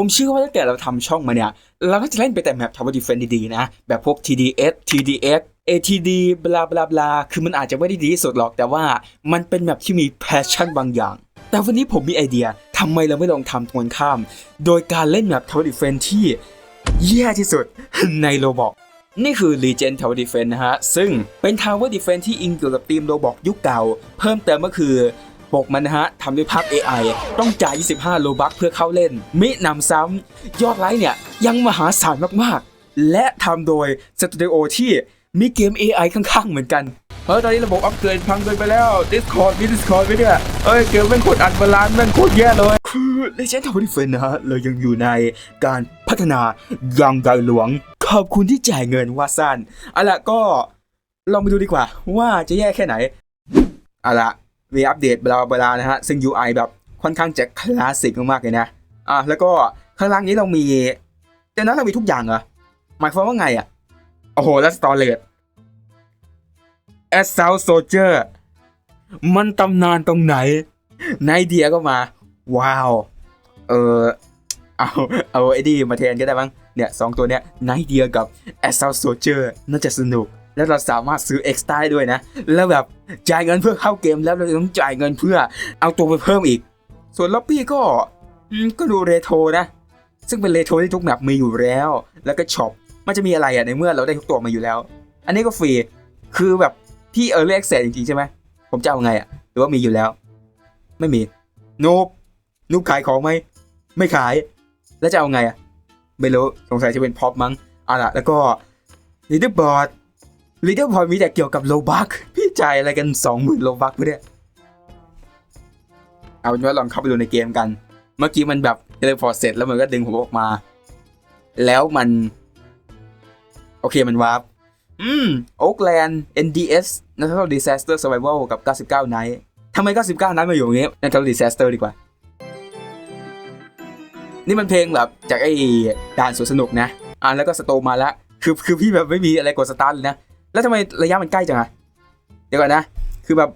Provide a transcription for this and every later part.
ผมเชื่อว่าถ้าเกิดเราทำช่องมาเนี่ย เราก็จะเล่นไปแต่แมปทาวเวอร์ดิเฟนดีๆนะ แบบพวก TDS TDX ATD บลาบลาบลาคือมันอาจจะไม่ได้ดีที่สุดหรอกแต่ว่ามันเป็นแมปที่มีแพชชั่นบางอย่าง แต่วันนี้ผมมีไอเดียทำไมเราไม่ลองทำตรงกันข้าม โดยการเล่นแมปทาวเวอร์ดิเฟนที่แย่ที่สุดในโลบอกนี่คือ Legend Tower Defense นะฮะ ซึ่งเป็น Tower Defense ที่อิงเกี่ยวกับทีมโลบอกยุคเก่า เพิ่มเติมก็คือ ปกมันนะฮะทำด้วยภาพ AI ต้องจ่าย 25 โลบัคเพื่อเข้าเล่น มิหนำซ้ำยอดไลค์เนี่ยยังมหาศาลมากๆ และทำโดยสตูดิโอที่มีเกม AI ข้างๆ เหมือนกัน เฮ้ย ตอนนี้ระบบอัปเกรดพังเกินไปแล้ว Discord มี Discord ไหมเนี่ย เอ้ย เกมแม่งโคตรอัดบาลานซ์แม่งโคตรแย่เลย คือ Legend Tower Defense นะฮะ เรายังอยู่ในการพัฒนาอย่างใหญ่หลวง ขอบคุณที่จ่ายเงินว่าสั้นเอาละก็ลองไปดูดีกว่าว่าจะแย่แค่ไหนเอาละ มีอัปเดตบลาบลานะฮะ ซึ่ง UI แบบค่อนข้างจะคลาสสิกมากๆเลยนะ อะแล้วก็ข้างล่างนี้เรามีเดี๋ยวนั้นเรามีทุกอย่างเหรอ หมายความว่าไงอะ โอ้โห แล้วสตอเรจ a s s a u l t Soldier มันตำนานตรงไหนไนเดียก็มา ว้าว เออเอาเอาไอ้ดีมาแทนก็ได้มั้งเนี่ยสองตัวเนี้ยไนเดียกับ a s s a u l t Soldier น่าจะสนุก แล้วเราสามารถซื้อ Extra ได้ด้วยนะ แล้วแบบจ่ายเงินเพื่อเข้าเกมแล้วเราต้องจ่ายเงินเพื่อเอาตัวไปเพิ่มอีก ส่วนล็อบบี้ก็ก็ดูเรโทรนะ ซึ่งเป็นเรโทรที่ทุกแมปมีอยู่แล้ว แล้วก็ช็อปมันจะมีอะไรอะในเมื่อเราได้ทุกตัวมาอยู่แล้ว อันนี้ก็ฟรีคือแบบพี่เออเรียกเสร็จจริงๆใช่ไหมผมจะเอาไงอะหรือว่ามีอยู่แล้ว ไม่มีนูบนูบขายของไหมไม่ขาย แล้วจะเอาไงอะไม่รู้สงสัยจะเป็นพ็อปมั้งเอาล่ะแล้วก็ลีดเดอร์บอร์ด ลีดเดอร์บอร์ดมีแต่เกี่ยวกับโลบักพี่จ่ายอะไรกันสองหมื่นโลบักเนี่ยเอาเป็นว่าลองเข้าไปดูในเกมกัน เมื่อกี้มันแบบเทเลพอร์ตเสร็จแล้วมันก็ดึงผมออกมา แล้วมัน โอเคมันวาร์ปอืมโอ๊กแลนด์ NDS Natural Disaster Survival กับ 99 Night ทำไม 99 Night มาอยู่อย่างงี้ Natural Disaster ดีกว่า นี่มันเพลงแบบจากไอ้ด่านสวนสนุกนะ อ่าแล้วก็สโตมาแล้ว คือคือพี่แบบไม่มีอะไรกดสตาร์ทเลยนะ แล้วทำไมระยะมันใกล้จังอะเดี๋ยวก่อนนะ คือแบบ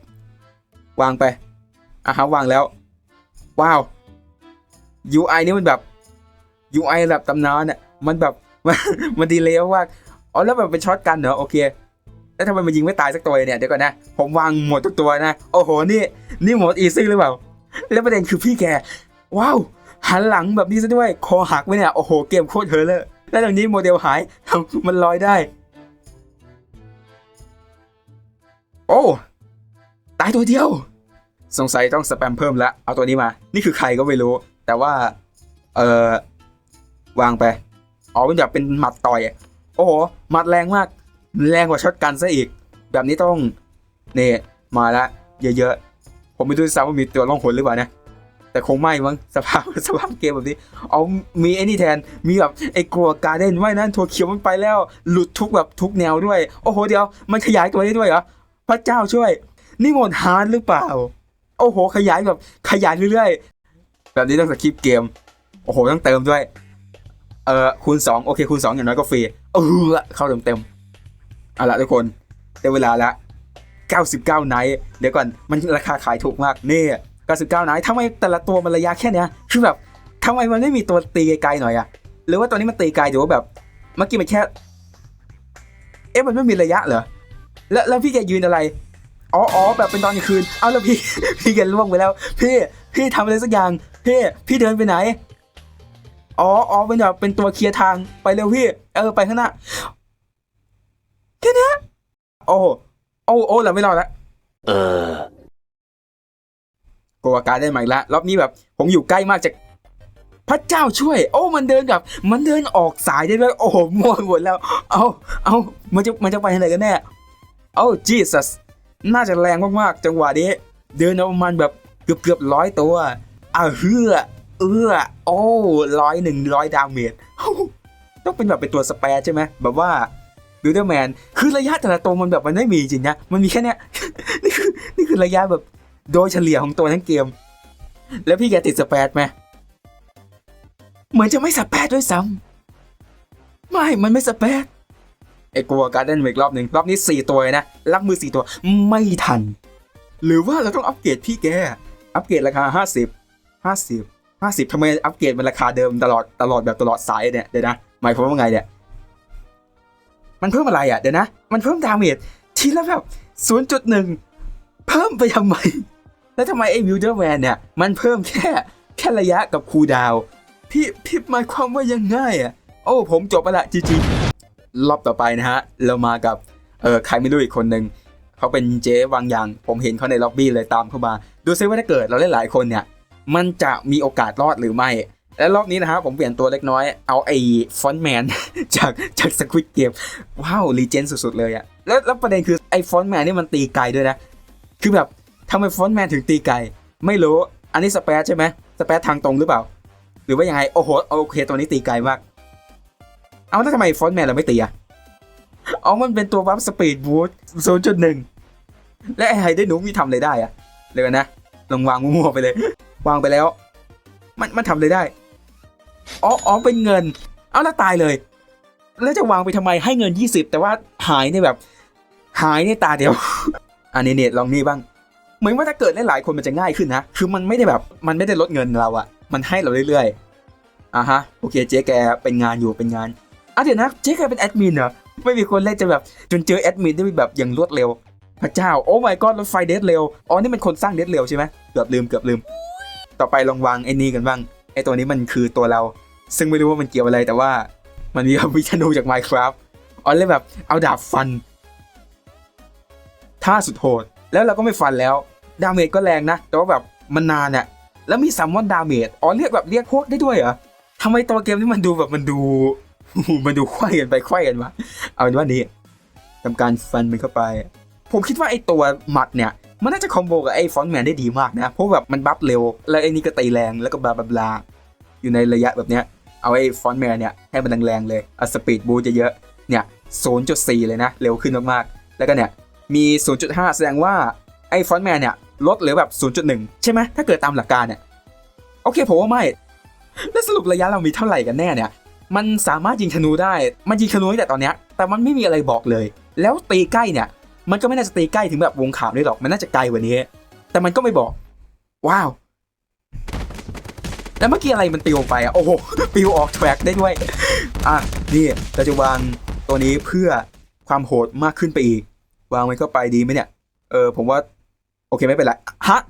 วางไปอะฮะวางแล้ว ว้าว UI นี่มันแบบ UI แบบตำนานอะมันแบบมันมันดีเลยมากอ๋อแล้วแบบเป็นช็อตกันเหรอโอเค แล้วทำไมมันยิงไม่ตายสักตัวเนี่ยเดี๋ยวก่อนนะผมวางหมดทุกตัวนะโอ้โหนี่นี่หมดอีซี่หรือเปล่าแล้วประเด็นคือพี่แก ว้าวหันหลังแบบนี้ซะด้วย คอหักไหมเนี่ย โอ้โห เกมโคตรเฮอเลยแล้วตรงนี้โมเดลหายมันลอยได้ อ้ ตายตัวเดียว สงสัยต้องสแปมเพิ่มแล้วเอาตัวนี้มา นี่คือใครก็ไม่รู้ แต่ว่า เออวางไป อ๋อมันแบบเป็นหมัดต่อยอะโอ้โห หมัดแรงมาก แรงกว่าช็อตกันซะอีก แบบนี้ต้อง นี่ มาละ เยอะๆ ผมไม่รู้ซ้ำว่ามีตัวล่องหนหรือเปล่านะ แต่คงไม่มั้ง สภาพสภาพเกมแบบนี้ เอา มีไอ้นี่แทน มีแบบไอ้กลัวการเด้นว่ายนั่นถั่วเขียวมันไปแล้ว หลุดทุกแบบทุกแนวด้วย โอ้โห เดี๋ยว มันขยายตัวได้ด้วยเหรอ พระเจ้าช่วย นี่หมดฮาร์ดหรือเปล่า โอ้โห ขยายแบบขยายเรื่อยๆ แบบนี้ต้องสคริปเกม โอ้โห ต้องเติมด้วย เอ่อคูณ2โอเคคูณ2อย่างน้อยก็ฟรี เออเข้าเต็มเต็มๆเอาละทุกคนได้เวลาละ99ไนท์เดี๋ยวก่อนมันราคาขายถูกมากนี่99ไนท์ทำไมแต่ละตัวมันระยะแค่เนี้ยคือแบบทำไมมันไม่มีตัวตีไกลๆหน่อยอะหรือว่าตัวนี้มันตีไกลหรือว่าแบบเมื่อกี้มันแค่ เอ๊ะมันไม่มีระยะเหรอ แล้วแล้วพี่แกยืนอะไรอ๋ออ๋อแบบเป็นตอนกลางคืน เอาแล้วพี่ พี่แกล่วงไปแล้ว พี่ พี่ทำอะไรสักอย่าง พี่ พี่เดินไปไหน อ๋ออ๋อเป็นแบบเป็นตัวเคลียร์ทาง ไปเร็วพี่ เออ ไปข้างหน้า แค่เนี้ยโอ้โหโอ้โอ้เราไม่รอดละ เออกลัวการได้ใหม่ละ รอบนี้แบบ ผมอยู่ใกล้มากจากพระเจ้าช่วย โอ้ มันเดินแบบ มันเดินออกสายได้ด้วย โอ้โห มั่วหมดแล้ว เอาเอามันจะ มันจะไปทางไหนกันแน่ โอ้จีสัสน่าจะแรงมากๆ จังหวะนี้ เดินเอาประมาณแบบเกือบเกือบร้อยตัวอะเฮือเอื้อโอ้ร้อยหนึ่งร้อยดาเมจต้องเป็นแบบเป็นตัวสเปรใช่ไหมแบบว่าบิลเดอร์แมนคือระยะแต่ละตัวมันแบบมันไม่มีจริงนะมันมีแค่เนี้ยนี่คือนี่คือระยะแบบโดยเฉลี่ยของตัวทั้งเกม แล้วพี่แกติดสเปรไหมเหมือนจะไม่สเปรด้วยซ้ำไม่มันไม่สเปร ไอ้กลัวการ์เด้นอีกรอบหนึ่งรอบนี้สี่ตัวนะรับมือสี่ตัวไม่ทัน หรือว่าเราต้องอัปเกรดพี่แก อัปเกรดราคาห้าสิบห้าสิบห้าสิบทำไมอัปเกรดมันราคาเดิมตลอดตลอดแบบตลอดสายเนี่ยเดี๋ยวนะหมายความว่าไงเนี่ยมันเพิ่มอะไรอะเดี๋ยวนะ มันเพิ่มดาเมจทีละแบบศูนจุดหนึ่งเพิ่มไปทำไม แล้วทำไมไอ้วิวเดอร์แวนเนี่ย มันเพิ่มแค่แค่ระยะกับคูดาว พี่พี่หมายความว่ายังไงอะ โอ้ผมจบไปละจีจี รอบต่อไปนะฮะ เรามากับเออใครไม่รู้อีกคนหนึ่งเขาเป็นเจ๊บางยาง ผมเห็นเขาในล็อบบี้เลยตามเข้ามา ดูซิว่าถ้าเกิดเราเล่นหลายคนเนี่ย มันจะมีโอกาสรอดหรือไม่ และรอบนี้นะฮะผมเปลี่ยนตัวเล็กน้อย เอาไอ้ฟอนแมนจากจากสควิตเกมว้าวรีเจนสุดๆเลยอะแล้วแล้วประเด็นคือไอ้ฟอนแมนนี่มันตีไกลด้วยนะ คือแบบทำไมฟอนแมนถึงตีไกลไม่รู้ อันนี้สเปซใช่ไหมสเปซทางตรงหรือเปล่า หรือว่ายังไง โอ้โห โอเค ตัวนี้ตีไกลมาก เอาแล้วทำไมฟอนต์แมนเราไม่ตีอะอ๋อ มันเป็นตัวบัฟสปีดบูทโซนจุดหนึ่งและไอ้ไฮด้หนูมีทำอะไรได้อะเดี๋ยวนะลองวางมั่วๆไปเลย วางไปแล้ว มันมันทำอะไรได้ อ๋ออ๋อเป็นเงิน เอาแล้วตายเลย แล้วจะวางไปทำไมให้เงิน 20 แต่ว่าหายในแบบ หายในตาเดียว อันนี้เนี่ยลองนี่บ้าง เหมือนว่าถ้าเกิดหลายคนมันจะง่ายขึ้นนะ คือมันไม่ได้แบบมันไม่ได้ลดเงินเราอะมันให้เราเรื่อยๆอะฮะโอเคเจ๊แกเป็นงานอยู่เป็นงาน อะเดี๋ยวนะเจ๊แกเป็นแอดมินเหรอ ไม่มีคนเล่นจะแบบจนเจอแอดมินได้แบบอย่างรวดเร็ว พระเจ้า โอ้ my god รถไฟเดดเร็ว อ๋อ นี่มันคนสร้างเดดเร็วใช่ไหมเกือบลืมเกือบลืม ต่อไปลองวางไอ้นี่กันบ้าง ไอ้ตัวนี้มันคือตัวเรา ซึ่งไม่รู้ว่ามันเกี่ยวอะไรแต่ว่า มันมีวิชนูจาก Minecraft อ๋อเลยแบบเอาดาบฟันท่าสุดโหด แล้วเราก็ไม่ฟันแล้ว ดาเมจก็แรงนะ แต่ว่าแบบมันนานอะแล้วมีซัมมอนดาเมจ อ๋อเรียกแบบเรียกพวกได้ด้วยเหรอทำไมตัวเกมนี้มันดูแบบมันดู มันดูควายกันไปควายกันมาเอาเป็นว่านี้ทำการฟันมันเข้าไป ผมคิดว่าไอ้ตัวหมัดเนี่ย มันน่าจะคอมโบกับไอ้ฟอนแมนได้ดีมากนะ เพราะแบบมันบัฟเร็ว แล้วไอ้นี่ก็ตีแรงแล้วก็บลาบลาอยู่ในระยะแบบเนี้ย เอาไอ้ฟอนแมนเนี่ยให้มันแรงๆเลยเอาสปีดบูจะเยอะเนี่ย0.4 เลยนะ เร็วขึ้นมากๆ แล้วก็เนี่ยมี 0.5 แสดงว่าไอ้ฟอนแมนเนี่ยลดเหลือแบบ 0.1 ใช่ไหมถ้าเกิดตามหลักการเนี่ย โอเคผมว่าไม่ แล้วสรุประยะเรามีเท่าไหร่กันแน่เนี่ย มันสามารถยิงธนูได้ มันยิงธนูตั้งแต่ตอนเนี้ย แต่มันไม่มีอะไรบอกเลย แล้วตีใกล้เนี่ย มันก็ไม่น่าจะตีใกล้ถึงแบบวงขาวได้หรอก มันน่าจะไกลกว่านี้ แต่มันก็ไม่บอก ว้าว แล้วเมื่อกี้อะไรมันปิวออกไปอะ โอ้โห ปิวออกแทร็กได้ด้วย อะ นี่เราจะวางตัวนี้เพื่อความโหดมากขึ้นไปอีก วางมันเข้าไปดีไหมเนี่ย เออ ผมว่า โอเคไม่เป็นไร ฮะ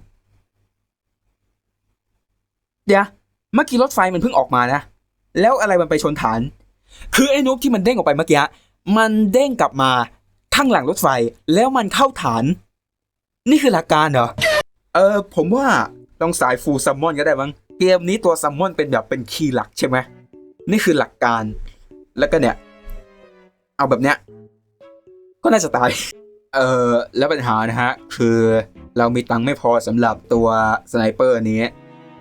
เดี๋ยว เมื่อกี้รถไฟมันเพิ่งออกมานะ แล้วอะไรมันไปชนฐาน คือไอ้นุกที่มันเด้งออกไปเมื่อกี้มันเด้งกลับมาข้างหลังรถไฟแล้วมันเข้าฐาน นี่คือหลักการเหรอเออผมว่าต้องสายฟูลซัมมอนก็ได้มั้งเกมนี้ตัวซัมมอนเป็นแบบเป็นคีย์หลักใช่ไหมนี่คือหลักการ แล้วก็เนี่ย เอาแบบเนี้ยก็น่าจะตาย เออแล้วปัญหานะฮะ คือเรามีตังค์ไม่พอสำหรับตัวสไนเปอร์นี้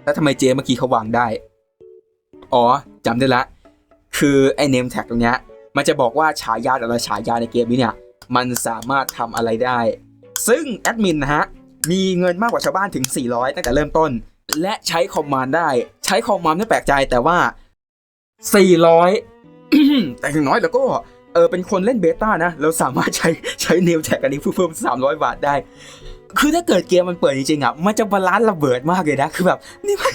แล้วทำไมเจเมื่อกี้เขาวางได้ อ๋อจำได้ละ คือไอ้เนมแท็กตรงเนี้ยมันจะบอกว่าฉายาแต่ละฉายาในเกมนี้เนี่ยมันสามารถทำอะไรได้ ซึ่งแอดมินนะฮะมีเงินมากกว่าชาวบ้านถึง 400 ตั้งแต่เริ่มต้น และใช้คอมมานด์ได้ ใช้คอมมานด์ไม่แปลกใจแต่ว่า 400 แต่ถึงน้อยแล้วก็เออเป็นคนเล่นเบต้านะ เราสามารถใช้ใช้เนมแท็กอันนี้เพื่อเพิ่ม 300 บาทได้ คือถ้าเกิดเกมมันเปิดจริงๆอะมันจะบาลานซ์ระเบิดมากเลยนะ คือแบบนี่มั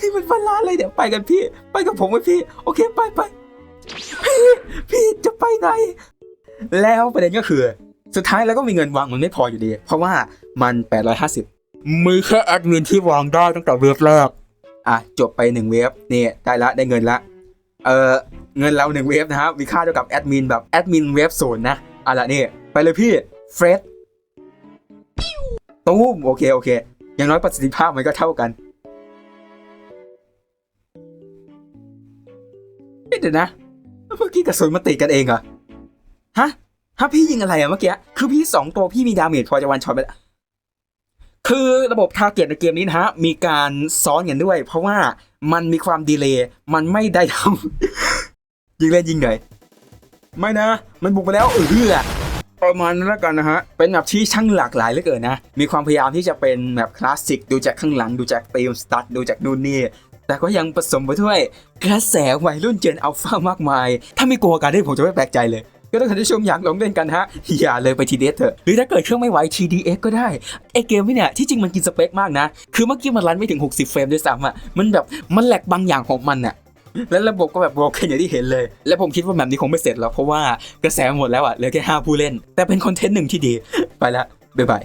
นี่มันบาลานเลยเดี๋ยวไปกันพี่ ไปกับผมไหมพี่ โอเคไปไปพี่พี่จะไปไหน แล้วประเด็นก็คือ สุดท้ายแล้วก็มีเงินวางมันไม่พออยู่ดี เพราะว่ามัน 850 มือแค่แอดมินที่วางได้ตั้งแต่เว็บแรกอะจบไปหนึ่งเว็บนี่ได้ละได้เงินละ เออเงินเราหนึ่งเว็บนะครับมีค่าเท่ากับแอดมินแบบแอดมินเว็บศูนย์นะอะละนี่ไปเลยพี่เฟรดตู้มโอเคโอเค อย่างน้อยประสิทธิภาพมันก็เท่ากัน เดี๋ยวนะ เมื่อกี้กระสุนมาติดกันเองเหรอ ฮะ ฮะพี่ยิงอะไรอะเมื่อกี้ คือพี่สองตัวพี่มีดาเมจพอจะวันช็อตไปแล้วคือระบบทาร์เก็ตในเกมนี้นะฮะ มีการซ้อนกันด้วย เพราะว่ามันมีความดีเลย์ มันไม่ได้ทำยิงเล่นยิงหน่อยไม่นะ มันบุกไปแล้วเออประมาณนั้นแล้วกันนะฮะ เป็นแบบที่ช่างหลากหลายเหลือเกินนะ มีความพยายามที่จะเป็นแบบคลาสสิก ดูจากข้างหลัง ดูจากตีมสตัดดูจากนู่นนี่ แต่ก็ยังผสมไปด้วยกระแสวัยรุ่นเจนอัลฟามากมาย ถ้าไม่กลัวการได้ผมจะไม่แปลกใจเลย ก็ถ้าท่านผู้ชมอยากลองเล่นกันฮะ อย่าเลยไป TDS เถอะ หรือถ้าเกิดเครื่องไม่ไหว TDX ก็ได้ ไอเกมนี่เนี่ย ที่จริงมันกินสเปคมากนะ คือเมื่อกี้มันรันไม่ถึง 60 เฟรมด้วยซ้ำอะ มันแบบ มันแหลกบางอย่างของมันอะและระบบก็แบบโบรกอย่างที่เห็นเลย และผมคิดว่าแบบนี้คงไม่เสร็จหรอกเพราะว่ากระแสหมดแล้วอะเหลือแค่5ผู้เล่น แต่เป็นคอนเทนต์หนึ่งที่ดี ไปละบ๊ายบาย